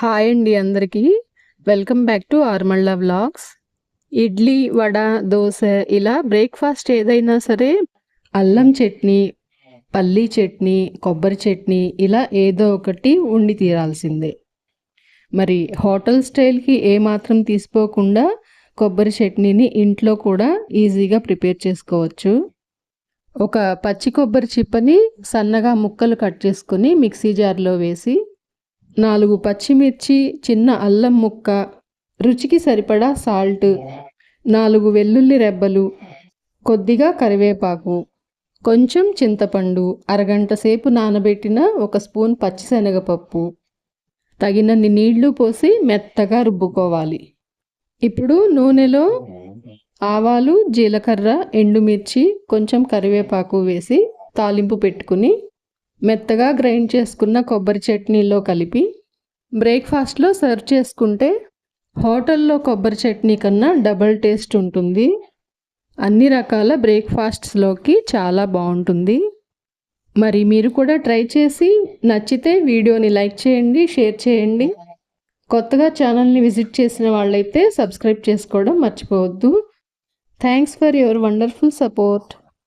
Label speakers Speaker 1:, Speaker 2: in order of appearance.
Speaker 1: Hi అండి అందరికీ. Welcome back to ఆర్మళ్ళ వ్లాగ్స్. ఇడ్లీ వడ దోశ ఇలా బ్రేక్ఫాస్ట్ ఏదైనా సరే అల్లం చట్నీ పల్లీ చట్నీ కొబ్బరి చట్నీ ఇలా ఏదో ఒకటి ఉండి తీరాల్సిందే. మరి హోటల్ స్టైల్కి ఏమాత్రం తీసుకోకుండా కొబ్బరి చట్నీని ఇంట్లో కూడా ఈజీగా ప్రిపేర్ చేసుకోవచ్చు. ఒక పచ్చి కొబ్బరి చిప్పని సన్నగా ముక్కలు కట్ చేసుకొని మిక్సీ జార్లో వేసి నాలుగు పచ్చిమిర్చి చిన్న అల్లం ముక్క రుచికి సరిపడా సాల్ట్ నాలుగు వెల్లుల్లి రెబ్బలు కొద్దిగా కరివేపాకు కొంచెం చింతపండు అరగంట సేపు నానబెట్టిన ఒక స్పూన్ పచ్చిశనగపప్పు. తగినన్ని నీళ్ళు పోసి మెత్తగా రుబ్బుకోవాలి. ఇప్పుడు నూనెలో ఆవాలు జీలకర్ర ఎండుమిర్చి కొంచెం కరివేపాకు వేసి తాలింపు పెట్టుకుని మెత్తగా గ్రైండ్ చేసుకున్న కొబ్బరి చట్నీలో కలిపి బ్రేక్ఫాస్ట్లో సర్వ్ చేసుకుంటే హోటల్లో కొబ్బరి చట్నీ కన్నా డబల్ టేస్ట్ ఉంటుంది. అన్ని రకాల బ్రేక్ఫాస్ట్స్లోకి చాలా బాగుంటుంది. మరి మీరు కూడా ట్రై చేసి నచ్చితే వీడియోని లైక్ చేయండి షేర్ చేయండి. కొత్తగా ఛానల్ని విజిట్ చేసిన వాళ్ళైతే సబ్స్క్రైబ్ చేసుకోవడం మర్చిపోవద్దు. Thanks for your wonderful support.